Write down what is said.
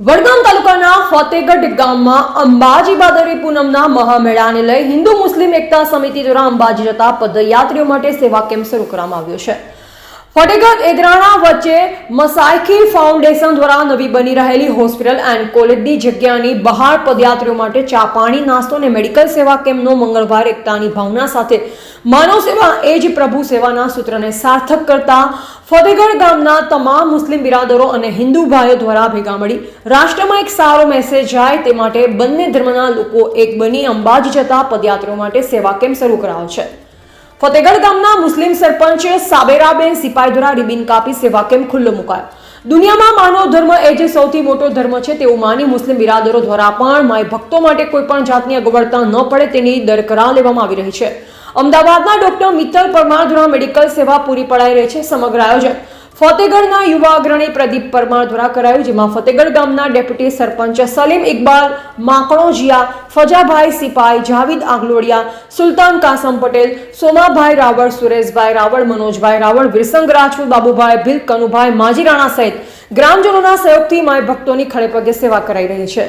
વડગામ તાલુકાના ફતેગઢ ગામમાં અંબાજી બાદરી પૂનમના મહામેળાને લઈ હિન્દુ મુસ્લિમ એકતા સમિતિ દ્વારા અંબાજી જતા પદયાત્રીઓ માટે સેવા કેમ્પ શરૂ કરવામાં આવ્યો છે. ફતેગઢ એદરાણા વચ્ચે મસાયખી ફાઉન્ડેશન દ્વારા નવી બની રહેલી હોસ્પિટલ એન્ડ કોલેજની જગ્યાની બહાર પદયાત્રીઓ માટે ચા પાણી, નાસ્તો અને મેડિકલ સેવા કેમ્પનો મંગળવાર એકતાની ભાવના સાથે. માનવ સેવા એ જ પ્રભુ સેવાના સૂત્રને સાર્થક કરતા ફતેગઢ ગામના તમામ મુસ્લિમ બિરાદરો અને હિન્દુ ભાઈઓ દ્વારા ભેગા મળી રાષ્ટ્રમાં એક સારો મેસેજ જાય તે માટે બંને ધર્મના લોકો એક બની અંબાજી જતા પદયાત્રીઓ માટે સેવા કેમ્પ શરૂ કરાયો છે. ફતેગઢ ગામના મુસ્લિમ સરપંચ સાબેરાબેન સિપાઈ દ્વારા રિબિન કાપી સેવા કેમ્પ ખુલ્લો મુકાયો. દુનિયામાં માનવ ધર્મ એ જે સૌથી મોટો ધર્મ છે તેવું માની મુસ્લિમ બિરાદરો દ્વારા પણ માય ભક્તો માટે કોઈ પણ જાતની અગવડતા ન પડે તેની દરકરાર લેવામાં આવી રહી છે. અમદાવાદના ડોક્ટર મિત્તલ પરમાર દ્વારા મેડિકલ સેવા પૂરી પડાઈ રહી છે સમગ્ર આયોજન. ફતેગઢના યુવા અગ્રણી પ્રદીપ પરમાર દ્વારા કરાયું, જેમાં ફતેગઢ ગામના ડેપ્યુટી સરપંચ સલીમ ઇકબાલ માકણોજીયા ફજાભાઈ સિપાઈ, જાવીદ આગલોડિયા, સુલતાન કાસમ પટેલ, સોમાભાઈ રાવળ, સુરેશભાઈ રાવળ, મનોજભાઈ રાવળ, વિરસંગ રાજપૂત, બાબુભાઈ ભીલ, કનુભાઈ માજી રાણા સહિત ગ્રામજનોના સહયોગથી માય ભક્તોની ખડેપગે સેવા કરાઈ રહી છે.